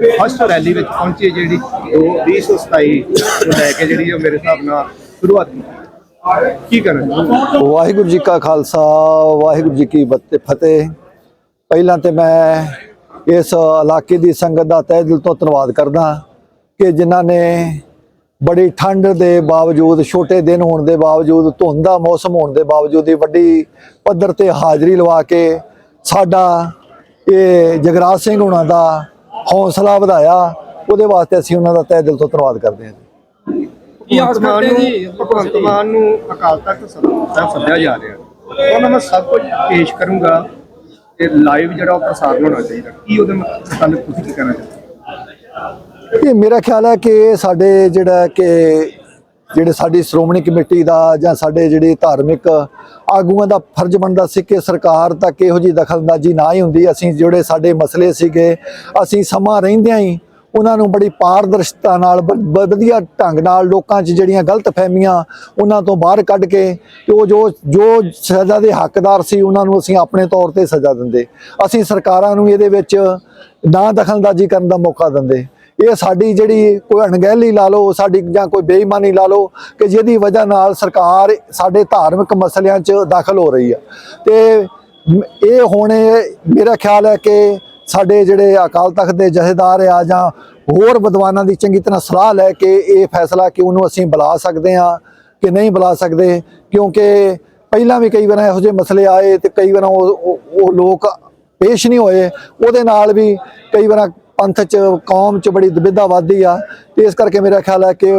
First rally ਵਿੱਚ ਪਹੁੰਚੀ ਜਿਹੜੀ ਉਹ 2027 ਨੂੰ ਲੈ ਕੇ ਜਿਹੜੀ ਉਹ ਮੇਰੇ ਹਿਸਾਬ ਨਾਲ ਸ਼ੁਰੂਆਤ ਕੀ ਕਰਨਾ ਵਾਹਿਗੁਰੂ ਜੀ ਕਾ ਖਾਲਸਾ, ਵਾਹਿਗੁਰੂ ਜੀ ਕੀ ਫਤਿਹ। ਪਹਿਲਾਂ ਤੇ ਮੈਂ ਇਸ ਇਲਾਕੇ ਦੀ ਸੰਗਤ ਦਾ ਤਹਿ ਦਿਲ ਤੋਂ ਧੰਨਵਾਦ ਕਰਦਾ ਕਿ ਜਿਨ੍ਹਾਂ ਨੇ ਬੜੀ ਠੰਡ ਦੇ ਬਾਵਜੂਦ, ਛੋਟੇ ਦਿਨ ਹੋਣ ਦੇ ਬਾਵਜੂਦ, ਧੁੰਦ ਦਾ ਮੌਸਮ ਹੋਣ ਦੇ ਬਾਵਜੂਦ ਹੀ ਵੱਡੀ ਪੱਧਰ ਤੇ ਹਾਜ਼ਰੀ ਲਵਾ ਕੇ ਸਾਡਾ ਇਹ ਜਗਰਾਜ ਸਿੰਘ ਹੁਣਾਂ ਦਾ ਹੌਸਲਾ ਵਧਾਇਆ ਉਹਦੇ ਵਾਸਤੇ ਅਸੀਂ ਉਹਨਾਂ ਦਾ ਤਹਿ ਦਿਲ ਤੋਂ ਧੰਨਵਾਦ ਕਰਦੇ ਹਾਂ ਕੀ ਆਸ ਕਰਦੇ ਜੀ? ਭਗਵੰਤ ਮਾਨ ਨੂੰ ਅਕਾਲ ਤਖਤ ਸਾਹਿਬ ਸੱਦਿਆ ਜਾ ਰਿਹਾ। ਉਹਨਾਂ ਮੈਂ ਸਭ ਕੁਝ ਪੇਸ਼ ਕਰੂੰਗਾ ਤੇ ਲਾਈਵ ਜਿਹੜਾ ਉਹ ਪ੍ਰਸਾਰਣ ਹੋਣਾ ਚਾਹੀਦਾ। ਕੀ ਉਹਦੇ ਮੁਤਲਕ ਤੁਸੀਂ ਕੀ ਕਹਿਣਾ ਚਾਹੁੰਦੇ ਇਹ ਮੇਰਾ ਖਿਆਲ ਹੈ ਕਿ ਸਾਡੇ ਜਿਹੜਾ ਕਿ ਜਿਹੜੇ ਸਾਡੀ ਸ਼੍ਰੋਮਣੀ ਕਮੇਟੀ ਦਾ ਜਾਂ ਸਾਡੇ ਜਿਹੜੇ ਧਾਰਮਿਕ ਆਗੂਆਂ ਦਾ ਫਰਜ਼ ਬਣਦਾ ਸੀ ਕਿ ਸਰਕਾਰ ਤੱਕ ਇਹੋ ਜੀ ਦਖਲਅੰਦਾਜ਼ੀ ਨਾ ਹੀ ਹੁੰਦੀ। ਅਸੀਂ ਜਿਹੜੇ ਸਾਡੇ ਮਸਲੇ ਸੀਗੇ, ਅਸੀਂ ਸਮਾਂ ਰਹਿੰਦਿਆਂ ਹੀ ਉਹਨਾਂ ਨੂੰ ਬੜੀ ਪਾਰਦਰਸ਼ਤਾ ਨਾਲ ਵਧੀਆ ਢੰਗ ਨਾਲ ਲੋਕਾਂ 'ਚ ਜਿਹੜੀਆਂ ਗਲਤ ਫਹਿਮੀਆਂ ਉਹਨਾਂ ਤੋਂ ਬਾਹਰ ਕੱਢ ਕੇ ਤੇ ਉਹ ਜੋ ਜੋ ਸਜ਼ਾ ਦੇ ਹੱਕਦਾਰ ਸੀ ਉਹਨਾਂ ਨੂੰ ਅਸੀਂ ਆਪਣੇ ਤੌਰ ਤੇ ਸਜ਼ਾ ਦਿੰਦੇ। ਅਸੀਂ ਸਰਕਾਰਾਂ ਨੂੰ ਇਹਦੇ ਵਿੱਚ ਨਾ ਦਖਲਅੰਦਾਜ਼ੀ ਕਰਨ ਦਾ ਮੌਕਾ ਦਿੰਦੇ। ਇਹ ਸਾਡੀ ਜਿਹੜੀ ਕੋਈ ਅਣਗਹਿਲੀ ਲਾ ਲਓ, ਸਾਡੀ ਜਾਂ ਕੋਈ ਬੇਈਮਾਨੀ ਲਾ ਲਓ ਕਿ ਜਿਹਦੀ ਵਜ੍ਹਾ ਨਾਲ ਸਰਕਾਰ ਸਾਡੇ ਧਾਰਮਿਕ ਮਸਲਿਆਂ 'ਚ ਦਾਖਲ ਹੋ ਰਹੀ ਆ। ਤੇ ਇਹ ਹੁਣ ਮੇਰਾ ਖਿਆਲ ਹੈ ਕਿ ਸਾਡੇ ਜਿਹੜੇ ਅਕਾਲ ਤਖਤ ਦੇ ਜਥੇਦਾਰ ਆ ਜਾਂ ਹੋਰ ਵਿਦਵਾਨਾਂ ਦੀ ਚੰਗੀ ਤਰ੍ਹਾਂ ਸਲਾਹ ਲੈ ਕੇ ਇਹ ਫੈਸਲਾ ਕਿ ਉਹਨੂੰ ਅਸੀਂ ਬੁਲਾ ਸਕਦੇ ਹਾਂ ਕਿ ਨਹੀਂ ਬੁਲਾ ਸਕਦੇ? ਕਿਉਂਕਿ ਪਹਿਲਾਂ ਵੀ ਕਈ ਵਾਰ ਇਹੋ ਜਿਹੇ ਮਸਲੇ ਆਏ ਤੇ ਕਈ ਵਾਰ ਉਹ- ਉਹ ਲੋਕ ਪੇਸ਼ ਨਹੀਂ ਹੋਏ। ਉਹਦੇ ਨਾਲ ਵੀ ਕਈ ਵਾਰ ਪੰਥ ਚ ਕੌਮ ਚ ਬੜੀ ਦੁਬਿਧਾ ਵੱਧਦੀ ਆ। ਤੇ ਇਸ ਕਰਕੇ ਮੇਰਾ ਖਿਆਲ ਹੈ ਕਿ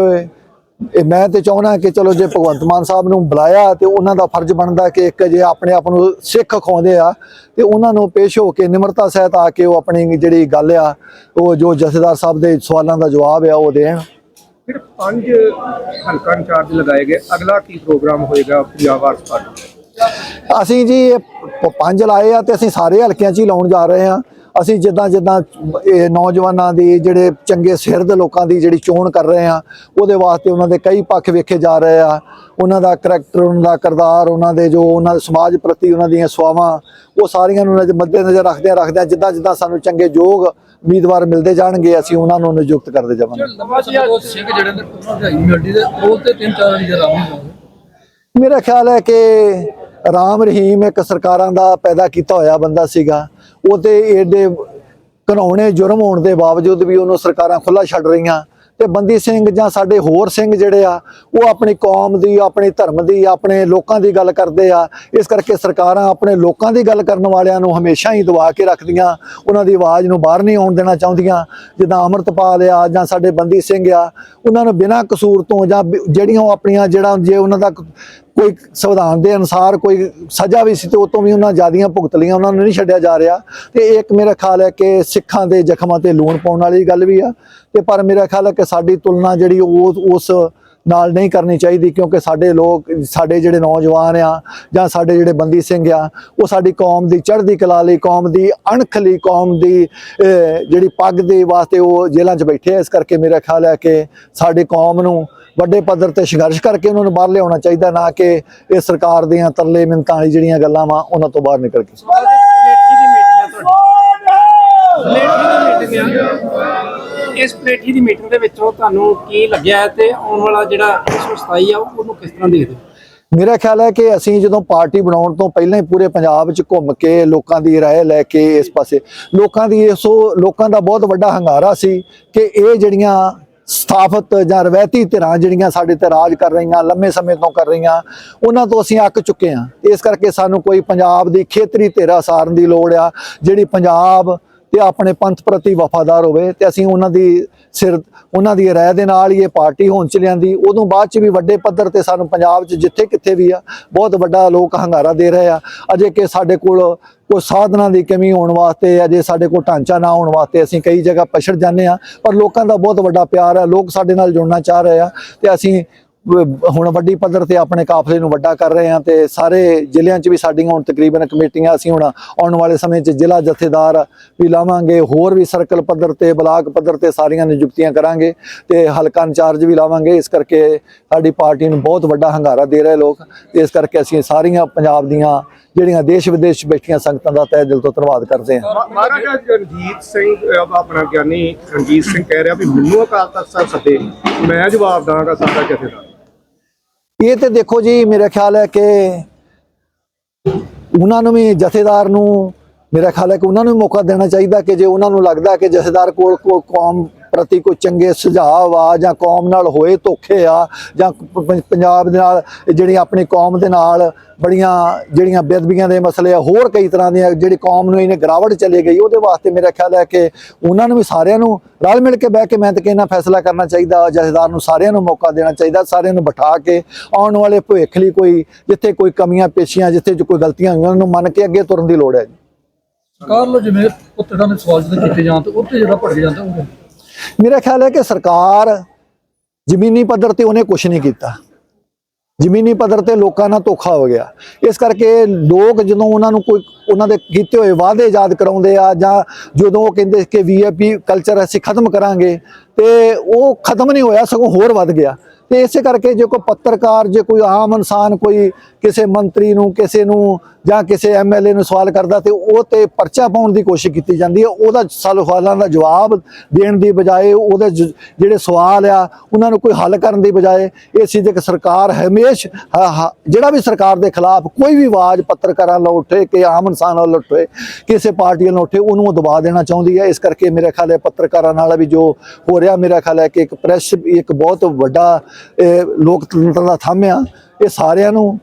ਇਹ ਮੈਂ ਤੇ ਚਾਹੁੰਦਾ ਕਿ ਚਲੋ ਜੇ ਭਗਵੰਤ ਮਾਨ ਸਾਹਿਬ ਨੂੰ ਬੁਲਾਇਆ ਤੇ ਉਹਨਾਂ ਦਾ ਫਰਜ਼ ਬਣਦਾ ਕਿ ਇੱਕ ਜੇ ਆਪਣੇ ਆਪ ਨੂੰ ਸਿੱਖ ਖਾਉਂਦੇ ਆ ਤੇ ਉਹਨਾਂ ਨੂੰ ਪੇਸ਼ ਹੋ ਕੇ ਨਿਮਰਤਾ ਸਹਿਤ ਆ ਕੇ ਉਹ ਆਪਣੀ ਜਿਹੜੀ ਗੱਲ ਆ ਉਹ ਜੋ ਜਥੇਦਾਰ ਸਾਹਿਬ ਦੇ ਸਵਾਲਾਂ ਦਾ ਜਵਾਬ ਆ ਉਹ ਦੇਣ। ਫਿਰ ਪੰਜ ਹਲਕਾ ਇੰਚਾਰਜ ਲਗਾਏ ਗਏ। ਅਗਲਾ ਕੀ ਪ੍ਰੋਗਰਾਮ ਹੋਏਗਾ ਪੰਜਾਬ ਵਾਰਸ ਪਾਰਟੀ? ਅਸੀਂ ਜੀ ਪੰਜ ਲਾਏ ਆ ਤੇ ਅਸੀਂ ਸਾਰੇ ਹਲਕਿਆਂ 'ਚ ਹੀ ਲਾਉਣ ਜਾ ਰਹੇ ਆ ਅਸੀਂ ਜਿੱਦਾਂ ਜਿੱਦਾਂ ਇਹ ਨੌਜਵਾਨਾਂ ਦੀ ਜਿਹੜੇ ਚੰਗੇ ਸਿਰ ਦੇ ਲੋਕਾਂ ਦੀ ਜਿਹੜੀ ਚੋਣ ਕਰ ਰਹੇ ਆ ਉਹਦੇ ਵਾਸਤੇ ਉਹਨਾਂ ਦੇ ਕਈ ਪੱਖ ਵੇਖੇ ਜਾ ਰਹੇ ਆ। ਉਹਨਾਂ ਦਾ ਕਰੈਕਟਰ ਉਹਨਾਂ ਦਾ ਕਿਰਦਾਰ ਉਹਨਾਂ ਦੇ ਜੋ ਉਹਨਾਂ ਦੇ ਸਮਾਜ ਪ੍ਰਤੀ ਉਹਨਾਂ ਦੀਆਂ ਸਵਾਵਾਂ ਉਹ ਸਾਰੀਆਂ ਨੂੰ ਨਜ਼ਰ ਮੱਦੇ ਨਜ਼ਰ ਰੱਖਦਿਆਂ ਰੱਖਦਿਆਂ ਜਿੱਦਾਂ ਜਿੱਦਾਂ ਸਾਨੂੰ ਚੰਗੇ ਯੋਗ ਉਮੀਦਵਾਰ ਮਿਲਦੇ ਜਾਣਗੇ ਅਸੀਂ ਉਹਨਾਂ ਨੂੰ ਨਿਯੁਕਤ ਕਰਦੇ ਜਾਵਾਂਗੇ। ਮੇਰਾ ਖਿਆਲ ਹੈ ਕਿ ਰਾਮ ਰਹੀਮ ਇੱਕ ਸਰਕਾਰਾਂ ਦਾ ਪੈਦਾ ਕੀਤਾ ਹੋਇਆ ਬੰਦਾ ਸੀਗਾ। ਉਹ ਤੇ ਏਡੇ ਘਨਾਉਣੇ ਜੁਰਮ ਹੋਣ ਦੇ ਬਾਵਜੂਦ ਵੀ ਉਹਨੂੰ ਸਰਕਾਰਾਂ ਖੁੱਲਾ ਛੱਡ ਰਹੀਆਂ। ਤੇ ਬੰਦੀ ਸਿੰਘ ਜਾਂ ਸਾਡੇ ਹੋਰ ਸਿੰਘ ਜਿਹੜੇ ਆ, ਉਹ ਆਪਣੀ ਕੌਮ ਦੀ, ਆਪਣੀ ਧਰਮ ਦੀ, ਆਪਣੇ ਲੋਕਾਂ ਦੀ ਗੱਲ ਕਰਦੇ ਆ। ਇਸ ਕਰਕੇ ਸਰਕਾਰਾਂ ਆਪਣੇ ਲੋਕਾਂ ਦੀ ਗੱਲ ਕਰਨ ਵਾਲਿਆਂ ਨੂੰ ਹਮੇਸ਼ਾ ਹੀ ਦਬਾ ਕੇ ਰੱਖਦੀਆਂ। ਉਹਨਾਂ ਦੀ ਆਵਾਜ਼ ਨੂੰ ਬਾਹਰ ਨਹੀਂ ਆਉਣ ਦੇਣਾ ਚਾਹੁੰਦੀਆਂ। ਜਿੱਦਾਂ ਅਮਰਤਪਾਲ ਆ ਜਾਂ ਸਾਡੇ ਬੰਦੀ ਸਿੰਘ ਆ, ਉਹਨਾਂ ਨੂੰ ਬਿਨਾਂ ਕਸੂਰ ਤੋਂ ਜਾਂ ਜਿਹੜੀਆਂ ਉਹ ਆਪਣੀਆਂ, ਜਿਹੜਾ ਜੇ ਉਹਨਾਂ ਦਾ ਕੋਈ ਸੰਵਿਧਾਨ ਦੇ ਅਨੁਸਾਰ ਕੋਈ ਸਜ਼ਾ ਵੀ ਸੀ ਤੇ ਉਹ ਤੋਂ ਵੀ ਉਹਨਾਂ ਜਿਆਦੀਆਂ ਭੁਗਤ ਲਈਆਂ, ਉਹਨਾਂ ਨੂੰ ਨਹੀਂ ਛੱਡਿਆ ਜਾ ਰਿਹਾ। ਤੇ ਇਹ ਇੱਕ ਮੇਰਾ ਖਿਆਲ ਹੈ ਕਿ ਸਿੱਖਾਂ ਦੇ ਜ਼ਖਮਾਂ ਤੇ ਲੂਣ ਪਾਉਣ ਵਾਲੀ ਗੱਲ ਵੀ ਆ। ਤੇ ਪਰ ਮੇਰਾ ਖਿਆਲ ਹੈ ਕਿ ਸਾਡੀ ਤੁਲਨਾ ਜਿਹੜੀ ਉਹ, ਉਸ ਨਾਲ ਨਹੀਂ ਕਰਨੀ ਚਾਹੀਦੀ ਕਿਉਂਕਿ ਸਾਡੇ ਲੋਕ, ਸਾਡੇ ਜਿਹੜੇ ਨੌਜਵਾਨ ਆ ਜਾਂ ਸਾਡੇ ਜਿਹੜੇ ਬੰਦੀ ਸਿੰਘ ਆ, ਉਹ ਸਾਡੀ ਕੌਮ ਦੀ ਚੜ੍ਹਦੀ ਕਲਾ ਲਈ, ਕੌਮ ਦੀ ਅਣਖ ਲਈ, ਕੌਮ ਦੀ ਜਿਹੜੀ ਪੱਗ ਦੇ ਵਾਸਤੇ ਉਹ ਜੇਲ੍ਹਾਂ 'ਚ ਬੈਠੇ ਆ, ਇਸ ਕਰਕੇ ਮੇਰਾ ਖਿਆਲ ਹੈ ਕਿ ਸਾਡੀ ਕੌਮ ਨੂੰ ਵੱਡੇ ਪੱਧਰ ਤੇ ਸੰਘਰਸ਼ ਕਰਕੇ ਉਹਨਾਂ ਨੂੰ ਬਾਹਰ ਲਿਆਉਣਾ ਚਾਹੀਦਾ, ਨਾ ਕਿ ਇਹ ਸਰਕਾਰ ਦੀਆਂ ਤਰਲੇ ਮਿੰਤਾਂ ਵਾਲੀ ਜਿਹੜੀਆਂ ਗੱਲਾਂ ਵਾ, ਉਹਨਾਂ ਤੋਂ ਬਾਹਰ ਨਿਕਲ ਕੇ। ਇਸ ਪਲੇਠੀ ਦੀ ਮੀਟਿੰਗ ਦੇ ਵਿੱਚੋਂ ਤੁਹਾਨੂੰ ਕੀ ਲੱਗਿਆ ਹੈ ਤੇ ਆਉਣ ਵਾਲਾ ਜਿਹੜਾ 127 ਆ, ਉਹਨੂੰ ਕਿਸ ਤਰ੍ਹਾਂ ਦੇਖਦੇ ਹੋ? ਮੇਰਾ ਖਿਆਲ ਹੈ ਕਿ ਅਸੀਂ ਜਦੋਂ ਪਾਰਟੀ ਬਣਾਉਣ ਤੋਂ ਪਹਿਲਾਂ ਹੀ ਪੂਰੇ ਪੰਜਾਬ 'ਚ ਘੁੰਮ ਕੇ ਲੋਕਾਂ ਦੀ ਰਾਏ ਲੈ ਕੇ ਇਸ ਪਾਸੇ, ਲੋਕਾਂ ਦੀ ਸੋ, ਲੋਕਾਂ ਦਾ ਬਹੁਤ ਵੱਡਾ ਹੰਗਾਰਾ ਸੀ ਕਿ ਇਹ ਜਿਹੜੀਆਂ ਸਥਾਪਿਤ ਜਾਂ ਰਵਾਇਤੀ ਧਿਰਾਂ ਜਿਹੜੀਆਂ ਸਾਡੇ ਤੇ ਰਾਜ ਕਰ ਰਹੀਆਂ, ਲੰਮੇ ਸਮੇਂ ਤੋਂ ਕਰ ਰਹੀਆਂ, ਉਹਨਾਂ ਤੋਂ ਅਸੀਂ ਅੱਕ ਚੁੱਕੇ ਹਾਂ। ਇਸ ਕਰਕੇ ਸਾਨੂੰ ਕੋਈ ਪੰਜਾਬ ਦੀ ਖੇਤਰੀ ਧਿਰਾ ਸਾਰਨ ਦੀ ਲੋੜ ਆ, ਜਿਹੜੀ ਪੰਜਾਬ ਤੇ ਆਪਣੇ ਪੰਥ ਪ੍ਰਤੀ ਵਫਾਦਾਰ ਹੋਵੇ ਤੇ ਅਸੀਂ ਉਹਨਾਂ ਦੀ ਸਿਰ, ਉਹਨਾਂ ਦੀ ਰਾਏ ਦੇ ਨਾਲ ਹੀ ਇਹ ਪਾਰਟੀ ਹੋਣ ਚ ਲਿਆਂਦੀ। ਉਦੋਂ ਬਾਅਦ ਚ ਵੀ ਵੱਡੇ ਪੱਧਰ ਤੇ ਸਾਨੂੰ ਪੰਜਾਬ 'ਚ ਜਿੱਥੇ ਕਿੱਥੇ ਵੀ ਆ, ਬਹੁਤ ਵੱਡਾ ਲੋਕ ਹੰਗਾਰਾ ਦੇ ਰਹੇ ਆ। ਅਜੇ ਕਿ ਸਾਡੇ ਕੋਲ ਕੋਈ ਸਾਧਨਾਂ ਦੀ ਕਮੀ ਹੋਣ ਵਾਸਤੇ, ਅਜੇ ਸਾਡੇ ਕੋਲ ਢਾਂਚਾ ਨਾ ਹੋਣ ਵਾਸਤੇ ਅਸੀਂ ਕਈ ਜਗ੍ਹਾ ਪਛੜ ਜਾਂਦੇ ਆ, ਪਰ ਲੋਕਾਂ ਦਾ ਬਹੁਤ ਵੱਡਾ ਪਿਆਰ ਆ। ਲੋਕ ਸਾਡੇ ਨਾਲ ਜੁੜਨਾ ਚਾਹ ਰਹੇ ਆ ਤੇ ਅਸੀਂ ਹੁਣ ਵੱਡੀ ਪੱਧਰ ਤੇ ਆਪਣੇ ਕਾਫਲੇ ਨੂੰ ਵੱਡਾ ਕਰ ਰਹੇ ਹਾਂ ਤੇ ਸਾਰੇ ਜ਼ਿਲ੍ਹਿਆਂ 'ਚ ਵੀ ਸਾਡੀਆਂ ਹੁਣ ਤਕਰੀਬਨ ਕਮੇਟੀਆਂ ਅਸੀਂ ਹੁਣ ਆਉਣ ਵਾਲੇ ਸਮੇਂ 'ਚ ਜ਼ਿਲ੍ਹਾ ਜਥੇਦਾਰ ਵੀ ਲਾਵਾਂਗੇ, ਹੋਰ ਵੀ ਸਰਕਲ ਪੱਧਰ ਤੇ, ਬਲਾਕ ਪੱਧਰ ਤੇ ਸਾਰੀਆਂ ਨਿਯੁਕਤੀਆਂ ਕਰਾਂਗੇ ਤੇ ਹਲਕਾ ਇੰਚਾਰਜ ਵੀ ਲਾਵਾਂਗੇ। ਇਸ ਕਰਕੇ ਸਾਡੀ ਪਾਰਟੀ ਨੂੰ ਬਹੁਤ ਵੱਡਾ ਹੰਗਾਰਾ ਦੇ ਰਹੇ ਲੋਕ ਇਸ ਕਰਕੇ ਅਸੀਂ ਸਾਰੀਆਂ ਪੰਜਾਬ ਦੀਆਂ ਜਿਹੜੀਆਂ ਦੇਸ਼ ਵਿਦੇਸ਼ ਬੈਠੀਆਂ ਸੰਗਤਾਂ ਦਾ ਤਹਿ ਦਿਲ ਤੋਂ ਧੰਨਵਾਦ ਕਰਦੇ ਹਾਂ। ਮਹਾਰਾਜਾ, ਰਣਜੀਤ ਸਿੰਘ ਆਪਣਾ ਗਿਆਨੀ ਰਣਜੀਤ ਸਿੰਘ ਕਹਿ ਰਿਹਾ ਵੀ ਮੈਨੂੰ ਅਕਾਲ ਤਖਤ ਸਾਹਿਬ ਸੱਦੇ, ਮੈਂ ਜਵਾਬ ਦਾਂਗਾ ਸਾਡਾ ਜਥੇਦਾਰ। ਇਹ ਤੇ ਦੇਖੋ ਜੀ, ਮੇਰਾ ਖਿਆਲ ਹੈ ਕਿ ਉਹਨਾਂ ਨੂੰ ਵੀ ਜਥੇਦਾਰ ਨੂੰ, ਮੇਰਾ ਖਿਆਲ ਹੈ ਕਿ ਉਹਨਾਂ ਨੂੰ ਵੀ ਮੌਕਾ ਦੇਣਾ ਚਾਹੀਦਾ ਕਿ ਜੇ ਉਹਨਾਂ ਨੂੰ ਲੱਗਦਾ ਕਿ ਜਥੇਦਾਰ ਕੋਲ ਕੋ ਕੌਮ ਪ੍ਰਤੀ ਕੋਈ ਚੰਗੇ ਸੁਝਾਅ ਆ ਜਾਂ ਕੌਮ ਨਾਲ ਹੋਏ ਧੋਖੇ ਆ ਜਾਂ ਪੰਜਾਬ ਦੇ ਨਾਲ ਜਿਹੜੀ ਆਪਣੀ ਕੌਮ ਦੇ ਨਾਲ ਬੜੀਆਂ ਜਿਹੜੀਆਂ ਬੇਅਦਬੀਆਂ ਦੇ ਮਸਲੇ ਆ, ਹੋਰ ਕਈ ਤਰ੍ਹਾਂ ਦੀਆਂ ਜਿਹੜੀ ਕੌਮ ਨੂੰ ਇਹਨੇ ਗਰਾਵਟ ਚਲੇ ਗਈ, ਉਹਦੇ ਵਾਸਤੇ ਮੇਰਾ ਖਿਆਲ ਹੈ ਕਿ ਉਹਨਾਂ ਨੂੰ ਵੀ ਸਾਰਿਆਂ ਨੂੰ ਰਲ ਮਿਲ ਕੇ ਬਹਿ ਕੇ ਮੈਂ ਤਾਂ ਕਹਿੰਦਾ ਫੈਸਲਾ ਕਰਨਾ ਚਾਹੀਦਾ, ਜਥੇਦਾਰ ਨੂੰ ਸਾਰਿਆਂ ਨੂੰ ਮੌਕਾ ਦੇਣਾ ਚਾਹੀਦਾ, ਸਾਰਿਆਂ ਨੂੰ ਬਿਠਾ ਕੇ ਆਉਣ ਵਾਲੇ ਭਵਿੱਖ ਲਈ ਕੋਈ, ਜਿੱਥੇ ਕੋਈ ਕਮੀਆਂ ਪੇਸ਼ੀਆਂ, ਜਿੱਥੇ ਕੋਈ ਗਲਤੀਆਂ ਹੋਈਆਂ, ਉਹਨਾਂ ਨੂੰ ਮੰਨ ਕੇ ਅੱਗੇ ਤੁਰਨ ਦੀ ਲੋੜ ਹੈ ਜੀ। ਸਰਕਾਰ ਜਿਵੇਂ ਪੁੱਤਰਾਂ ਦੇ ਸਵਾਲ ਜਦੋਂ ਕੀਤੇ ਜਾਣ ਤੇ ਉੱਤੇ ਜਿਹੜਾ ਭੜਕ ਜਾਂਦਾ, ਉਹ ਮੇਰਾ ਖਿਆਲ ਹੈ ਕਿ ਸਰਕਾਰ ਜ਼ਮੀਨੀ ਪੱਧਰ ਤੇ ਉਹਨੇ ਕੁਝ ਨਹੀਂ ਕੀਤਾ। ਜ਼ਮੀਨੀ ਪੱਧਰ ਤੇ ਲੋਕਾਂ ਨਾਲ ਧੋਖਾ ਹੋ ਗਿਆ। ਇਸ ਕਰਕੇ ਲੋਕ ਜਦੋਂ ਉਹਨਾਂ ਨੂੰ ਕੋਈ, ਉਹਨਾਂ ਦੇ ਕੀਤੇ ਹੋਏ ਵਾਅਦੇ ਯਾਦ ਕਰਾਉਂਦੇ ਆ ਜਾਂ ਜਦੋਂ ਉਹ ਕਹਿੰਦੇ ਕਿ ਵੀਆਈਪੀ ਕਲਚਰ ਅਸੀਂ ਖਤਮ ਕਰਾਂਗੇ, ਤੇ ਉਹ ਖਤਮ ਨਹੀਂ ਹੋਇਆ, ਸਗੋਂ ਹੋਰ ਵੱਧ ਗਿਆ। ਤੇ ਇਸੇ ਕਰਕੇ ਜੇ ਕੋਈ ਪੱਤਰਕਾਰ, ਜੇ ਕੋਈ ਆਮ ਇਨਸਾਨ ਕੋਈ ਕਿਸੇ ਮੰਤਰੀ ਨੂੰ, ਕਿਸੇ ਨੂੰ ਜਾਂ ਕਿਸੇ ਐਮਐਲਏ ਨੂੰ ਸਵਾਲ ਕਰਦਾ ਤੇ ਉਹ ਤੇ ਪਰਚਾ ਪਾਉਣ ਦੀ ਕੋਸ਼ਿਸ਼ ਕੀਤੀ ਜਾਂਦੀ ਹੈ, ਉਹਦਾ ਸਵਾਲਾਂ ਦਾ ਜਵਾਬ ਦੇਣ ਦੀ ਬਜਾਏ ਉਹਦੇ ਜਿਹੜੇ ਸਵਾਲ ਆ, ਉਹਨਾਂ ਨੂੰ ਕੋਈ ਹੱਲ ਕਰਨ ਦੀ ਬਜਾਏ ਇਹ ਸੀ ਕਿ ਸਰਕਾਰ ਹਮੇਸ਼ ਜਿਹੜਾ ਵੀ ਸਰਕਾਰ ਦੇ ਖਿਲਾਫ ਕੋਈ ਵੀ ਆਵਾਜ਼ ਪੱਤਰਕਾਰਾਂ ਨਾਲ ਉੱਠੇ, ਕਿ ਆਮ ਇਨਸਾਨ ਨਾਲ ਉੱਠੇ, ਕਿਸੇ ਪਾਰਟੀ ਨਾਲ ਉੱਠੇ, ਉਹਨੂੰ ਉਹ ਦਬਾ ਦੇਣਾ ਚਾਹੁੰਦੀ ਹੈ। ਇਸ ਕਰਕੇ ਮੇਰੇ ਖਿਆਲ ਹੈ ਪੱਤਰਕਾਰਾਂ ਨਾਲ ਵੀ ਜੋ ਹੋ ਰਿਹਾ, ਮੇਰਾ ਖਿਆਲ ਹੈ ਕਿ ਇੱਕ ਪ੍ਰੈਸ ਇੱਕ ਬਹੁਤ ਵੱਡਾ ਲੋਕਤੰਤਰ ਦਾ ਥੰਮ ਇਹ ਸਾਰਿਆਂ ਨੂੰ।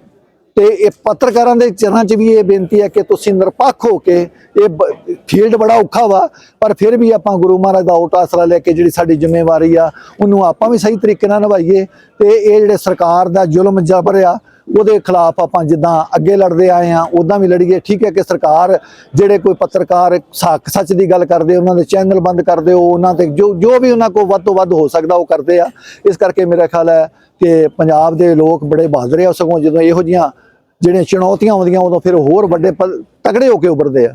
ਤੇ ਇਹ ਪੱਤਰਕਾਰਾਂ ਦੇ ਚਰਨਾਂ 'ਚ ਵੀ ਇਹ ਬੇਨਤੀ ਹੈ ਕਿ ਤੁਸੀਂ ਨਿਰਪੱਖ ਹੋ ਕੇ ਇਹ ਫੀਲਡ ਬੜਾ ਔਖਾ ਵਾ, ਪਰ ਫਿਰ ਵੀ ਆਪਾਂ ਗੁਰੂ ਮਹਾਰਾਜ ਦਾ ਓਟ ਆਸਰਾ ਲੈ ਕੇ ਜਿਹੜੀ ਸਾਡੀ ਜ਼ਿੰਮੇਵਾਰੀ ਆ, ਉਹਨੂੰ ਆਪਾਂ ਵੀ ਸਹੀ ਤਰੀਕੇ ਨਾਲ ਨਿਭਾਈਏ। ਤੇ ਇਹ ਜਿਹੜੇ ਸਰਕਾਰ ਦਾ ਜ਼ੁਲਮ ਜਬਰ ਆ ਉਹਦੇ ਖਿਲਾਫ ਆਪਾਂ ਜਿੱਦਾਂ ਅੱਗੇ ਲੜਦੇ ਆਏ ਆ ਉਦਾਂ ਵੀ ਲੜੀਏ। ਠੀਕ ਹੈ ਕਿ ਸਰਕਾਰ ਜਿਹੜੇ ਕੋਈ ਪੱਤਰਕਾਰ ਸੱਚ ਦੀ ਗੱਲ ਕਰਦੇ ਉਹਨਾਂ ਦੇ ਚੈਨਲ ਬੰਦ ਕਰ ਦਿਓ ਉਹਨਾਂ ਤੇ ਜੋ ਜੋ ਵੀ ਉਹਨਾਂ ਕੋਲ ਵੱਧ ਤੋਂ ਵੱਧ ਹੋ ਸਕਦਾ ਉਹ ਕਰਦੇ ਆ। ਇਸ ਕਰਕੇ ਮੇਰਾ ਖਿਆਲ ਹੈ ਕਿ ਪੰਜਾਬ ਦੇ ਲੋਕ ਬੜੇ ਬਹਾਦਰ ਆ ਸਗੋਂ ਜਦੋਂ ਇਹੋ ਜੀਆਂ ਜਿਹੜੀਆਂ ਚੁਣੌਤੀਆਂ ਆਉਂਦੀਆਂ ਉਦੋਂ ਫਿਰ ਹੋਰ ਵੱਡੇ ਤਗੜੇ ਹੋ ਕੇ ਉੱਭਰਦੇ ਆ।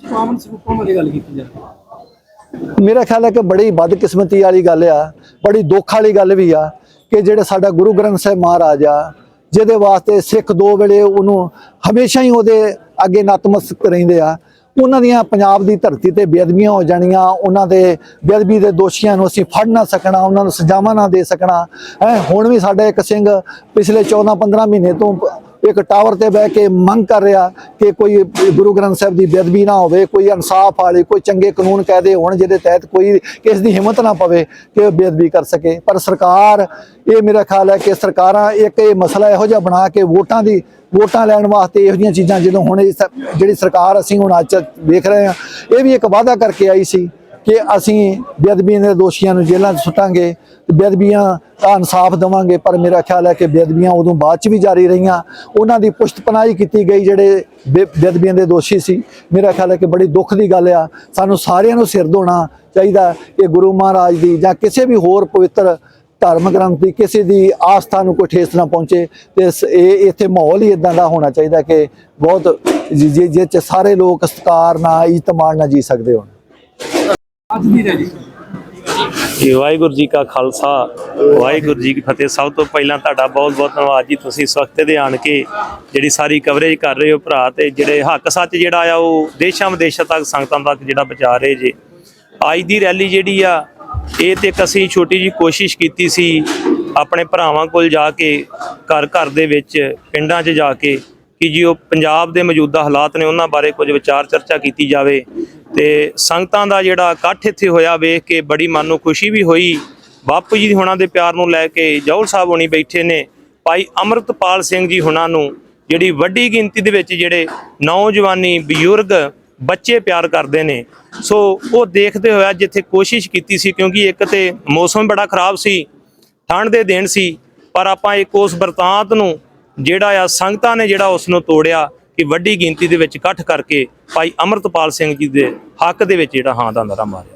ਕਾਮਨ ਸਰੂਪਾਂ ਬਾਰੇ ਗੱਲ ਕੀਤੀ ਜਾਵੇ। ਮੇਰਾ ਖਿਆਲ ਹੈ ਕਿ ਬੜੀ ਬਦਕਿਸਮਤੀ ਵਾਲੀ ਗੱਲ ਆ ਬੜੀ ਦੁੱਖ ਵਾਲੀ ਗੱਲ ਵੀ ਆ ਕਿ ਜਿਹੜੇ ਸਾਡਾ ਗੁਰੂ ਗ੍ਰੰਥ ਸਾਹਿਬ ਮਹਾਰਾਜ ਆ ਜਿਹਦੇ ਵਾਸਤੇ ਸਿੱਖ ਦੋ ਵੇਲੇ ਉਹਨੂੰ ਹਮੇਸ਼ਾ ਹੀ ਉਹਦੇ ਅੱਗੇ ਨਤਮਸਤਕ ਰਹਿੰਦੇ ਆ। ਉਹਨਾਂ ਦੀਆਂ ਪੰਜਾਬ ਦੀ ਧਰਤੀ ਤੇ ਬੇਅਦਬੀਆਂ ਹੋ ਜਾਣੀਆਂ, ਉਹਨਾਂ ਦੇ ਬੇਅਦਬੀ ਦੇ ਦੋਸ਼ੀਆਂ ਨੂੰ ਅਸੀਂ ਫੜ ਨਾ ਸਕਣਾ, ਉਹਨਾਂ ਨੂੰ ਸਜ਼ਾਵਾਂ ਨਾ ਦੇ ਸਕਣਾ। ਹੈ, ਹੁਣ ਵੀ ਸਾਡਾ ਇੱਕ ਸਿੰਘ ਪਿਛਲੇ 14 15 ਮਹੀਨੇ ਤੋਂ ਇੱਕ ਟਾਵਰ ਤੇ ਬਹਿ ਕੇ ਮੰਗ ਕਰ ਰਿਹਾ ਕਿ ਕੋਈ ਗੁਰੂ ਗ੍ਰੰਥ ਸਾਹਿਬ ਦੀ ਬੇਅਦਬੀ ਨਾ ਹੋਵੇ, ਕੋਈ ਇਨਸਾਫ ਵਾਲੇ, ਕੋਈ ਚੰਗੇ ਕਾਨੂੰਨ ਕਾਇਦੇ ਹੋਣ ਜਿਹਦੇ ਤਹਿਤ ਕੋਈ ਕਿਸ ਦੀ ਹਿੰਮਤ ਨਾ ਪਵੇ ਕਿ ਉਹ ਬੇਅਦਬੀ ਕਰ ਸਕੇ। ਪਰ ਸਰਕਾਰ, ਇਹ ਮੇਰਾ ਖਿਆਲ ਹੈ ਕਿ ਸਰਕਾਰਾਂ ਇੱਕ ਇਹ ਮਸਲਾ ਇਹੋ ਜਿਹਾ ਬਣਾ ਕੇ ਵੋਟਾਂ ਦੀ, ਵੋਟਾਂ ਲੈਣ ਵਾਸਤੇ ਇਹੋ ਜਿਹੀਆਂ ਚੀਜ਼ਾਂ ਜਦੋਂ ਹੁਣ ਜਿਹੜੀ ਸਰਕਾਰ ਅਸੀਂ ਹੁਣ ਅੱਜ ਵੇਖ ਰਹੇ ਹਾਂ, ਇਹ ਵੀ ਇੱਕ ਵਾਅਦਾ ਕਰਕੇ ਆਈ ਸੀ ਕਿ ਅਸੀਂ ਬੇਅਦਬੀਆਂ ਦੇ ਦੋਸ਼ੀਆਂ ਨੂੰ ਜੇਲ੍ਹਾਂ 'ਚ ਸੁੱਟਾਂਗੇ ਬੇਅਦਬੀਆਂ ਦਾ ਇਨਸਾਫ ਦੇਵਾਂਗੇ, ਪਰ ਮੇਰਾ ਖਿਆਲ ਹੈ ਕਿ ਬੇਅਦਬੀਆਂ ਉਦੋਂ ਬਾਅਦ 'ਚ ਵੀ ਜਾਰੀ ਰਹੀਆਂ। ਉਹਨਾਂ ਦੀ ਪੁਸ਼ਤਪਨਾਹੀ ਕੀਤੀ ਗਈ ਜਿਹੜੇ ਬੇ- ਬੇਅਦਬੀਆਂ ਦੇ ਦੋਸ਼ੀ ਸੀ। ਮੇਰਾ ਖਿਆਲ ਹੈ ਕਿ ਬੜੀ ਦੁੱਖ ਦੀ ਗੱਲ ਆ। ਸਾਨੂੰ ਸਾਰਿਆਂ ਨੂੰ ਸਿਰ ਧੋਣਾ ਚਾਹੀਦਾ ਕਿ ਗੁਰੂ ਮਹਾਰਾਜ ਦੀ ਜਾਂ ਕਿਸੇ ਵੀ ਹੋਰ ਪਵਿੱਤਰ ਧਰਮ ਗ੍ਰੰਥ ਦੀ ਕਿਸੇ ਦੀ ਆਸਥਾ ਨੂੰ ਕੋਈ ਠੇਸ ਨਾ ਪਹੁੰਚੇ ਤੇ ਸ- ਇਹ, ਇੱਥੇ ਮਾਹੌਲ ਹੀ ਇਦਾਂ ਦਾ ਹੋਣਾ ਚਾਹੀਦਾ ਕਿ ਬਹੁਤ ਜਿ- ਜਿਹ 'ਚ ਸਾਰੇ ਲੋਕ ਸਤਿਕਾਰ ਨਾਲ ਇੱਜ਼ਤ ਨਾਲ ਜੀ ਸਕਦੇ ਹੋਣ। ਅੱਜ ਦੀ ਰੈਲੀ। ਜੀ, ਵਾਹਿਗੁਰੂ ਜੀ ਕਾ ਖਾਲਸਾ, ਵਾਹਿਗੁਰੂ ਜੀ ਕੀ ਫਤਿਹ। ਸਭ ਤੋਂ ਪਹਿਲਾਂ ਤੁਹਾਡਾ ਬਹੁਤ ਬਹੁਤ ਧੰਨਵਾਦ ਜੀ। ਤੁਸੀਂ ਇਸ ਵਕਤ ਦੇ ਆਣ ਕੇ ਜਿਹੜੀ ਸਾਰੀ ਕਵਰੇਜ ਕਰ ਰਹੇ ਹੋ ਭਰਾ ਤੇ ਜਿਹੜੇ ਹੱਕ ਸੱਚ ਜਿਹੜਾ ਆ ਉਹ ਦੇਸ਼ਾਂ ਵਿਦੇਸ਼ਾਂ ਤੱਕ, ਸੰਗਤਾਂ ਤੱਕ ਜਿਹੜਾ ਪਹੁੰਚਾ ਰਹੇ ਜੇ। ਅੱਜ ਦੀ ਰੈਲੀ ਜਿਹੜੀ ਆ, ਇਹ ਤੇ ਇੱਕ ਅਸੀਂ ਛੋਟੀ ਜੀ ਕੋਸ਼ਿਸ਼ ਕੀਤੀ ਸੀ ਆਪਣੇ ਭਰਾਵਾਂ ਕੋਲ ਜਾ ਕੇ, ਘਰ ਘਰ ਦੇ ਵਿੱਚ, ਪਿੰਡਾਂ 'ਚ ਜਾ ਕੇ, ਕਿ ਜੀ ਉਹ ਪੰਜਾਬ ਦੇ ਮੌਜੂਦਾ ਹਾਲਾਤ ਨੇ ਉਹਨਾਂ ਬਾਰੇ ਕੁਝ ਵਿਚਾਰ ਚਰਚਾ ਕੀਤੀ ਜਾਵੇ। ਤੇ ਸੰਗਤਾਂ ਦਾ ਜਿਹੜਾ ਇਕੱਠ ਇੱਥੇ ਹੋਇਆ ਵੇਖ ਕੇ ਬੜੀ ਮਨ ਨੂੰ ਖੁਸ਼ੀ ਵੀ ਹੋਈ। ਬਾਪੂ ਜੀ ਹੁਣਾਂ ਦੇ ਪਿਆਰ ਨੂੰ ਲੈ ਕੇ ਜੌਲ ਸਾਹਿਬ ਹੋਣੀ ਬੈਠੇ ਨੇ। ਭਾਈ ਅਮਰਤਪਾਲ ਸਿੰਘ ਜੀ ਹੁਣਾਂ ਨੂੰ ਜਿਹੜੀ ਵੱਡੀ ਗਿਣਤੀ ਦੇ ਵਿੱਚ ਜਿਹੜੇ ਨੌਜਵਾਨੀ, ਬਜ਼ੁਰਗ ਬੱਚੇ ਪਿਆਰ ਕਰਦੇ ਨੇ। ਸੋ ਉਹ ਦੇਖਦੇ ਹੋਇਆ ਜਿੱਥੇ ਕੋਸ਼ਿਸ਼ ਕੀਤੀ ਸੀ ਕਿਉਂਕਿ ਇੱਕ ਤੇ ਮੌਸਮ ਬੜਾ ਖਰਾਬ ਸੀ ਠੰਡ ਦੇ ਦਿਨ ਸੀ, ਪਰ ਆਪਾਂ ਇੱਕ ਉਸ ਬਰਤਾਂਤ ਨੂੰ ਜਿਹੜਾ ਆ ਸੰਗਤਾਂ ਨੇ ਜਿਹੜਾ ਉਸ ਨੂੰ ਤੋੜਿਆ। ਕਿ ਵੱਡੀ ਗਿਣਤੀ ਦੇ ਵਿੱਚ ਇਕੱਠ ਕਰਕੇ ਭਾਈ ਅਮਰਤਪਾਲ ਸਿੰਘ ਜੀ ਦੇ ਹੱਕ ਦੇ ਵਿੱਚ ਜਿਹੜਾ ਹਾਂ ਦਾ ਨਾਰਾ ਮਾਰਿਆ।